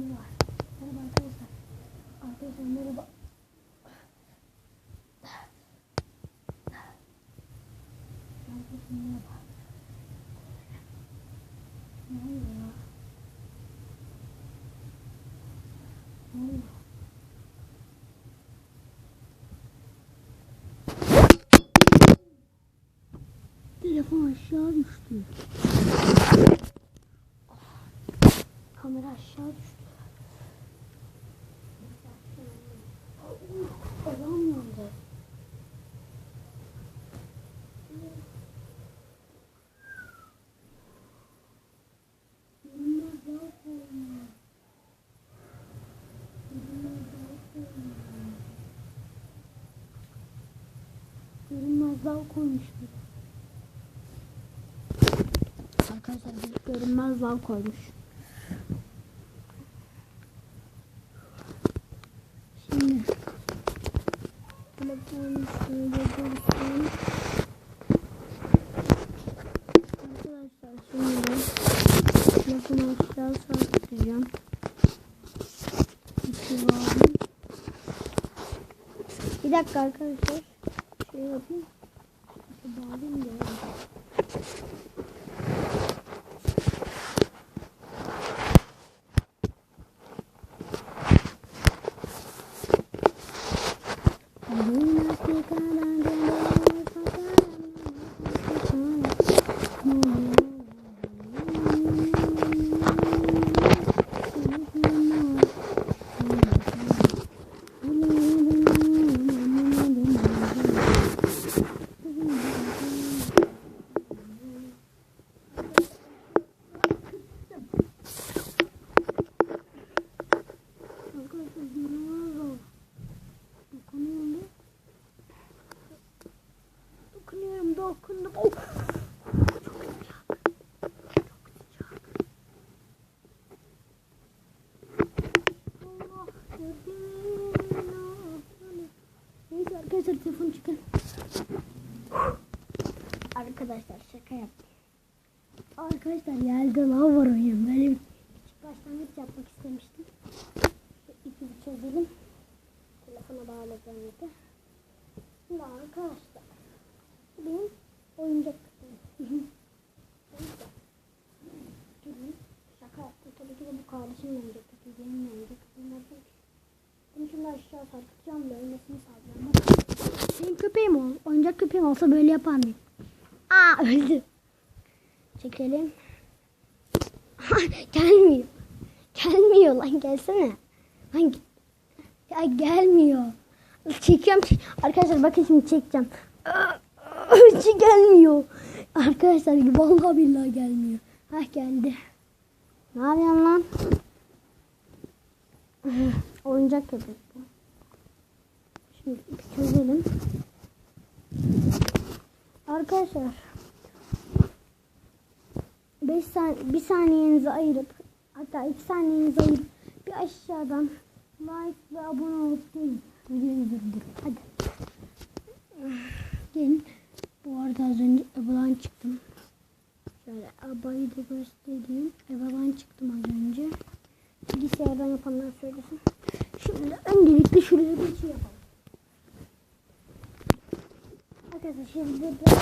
Merhaba. Herkese merhaba. Ne oluyor ya? Ne oluyor? Telefon aşağı düştü. Kamera aşağı düştü. Görünmez dal koymuş bir. Arkadaşlar bir görünmez dal koymuş. Şimdi telefonu şöyle dursun. Arkadaşlar şimdi telefonu aşağı sarkıtacağım. İki bağlı. Bir dakika arkadaşlar. Şey yapayım. İki bağlayayım da. öyle. Arkadaşlar dinlemez Dokunuyorum bir. Dokundum. Oh! Çok sıcak. Çok sıcak. Allah gördüm. Neyse arkadaşlar telefonu çıkın. Arkadaşlar şaka yaptım. Arkadaşlar yerde lav var oyun. Böyle bir küçük başlangıç yapmak istemiştim. Şu ipi bir çözelim. Telefona bağlayacağım ipi. Şimdi arkadaşlar. bu Benim oyuncak kısmım. Neyse. Durun. Şaka yaptım. Tabii ki de bu kardeşimin oyuncak kısmı. Benim oyuncak kısmım var. Bunu şimdi aşağı sarkıtacağım da ölmesini sağlayacağım. Bak. Benim köpeğim ol. Oyuncak köpeğim olsa böyle yapar mıyım? Aa öldü. Çekelim. Gelmiyor. Gelmiyor lan gelsene. Lan ya gelmiyor. Çekiyorum. Arkadaşlar bakın şimdi çekeceğim. Hiç gelmiyor. Arkadaşlar vallahi billahi gelmiyor. Hah geldi. Ne yapıyorsun lan? Oyuncak köpek bu. Şimdi bir çözelim. Arkadaşlar 5 saniye, bir saniyenizi ayırıp hatta 2 saniyenizi ayırıp bir aşağıdan like ve abone olup gelin. Videoyu durdurun. Hadi. Gelin. Bu arada az önce Eva'dan çıktım. Şöyle abayı da göstereyim. Eva'dan çıktım az önce. Bilgisayardan yapanlar söylesin. Şimdi öncelikle şuraya bir şey yapalım. Arkadaşlar şimdi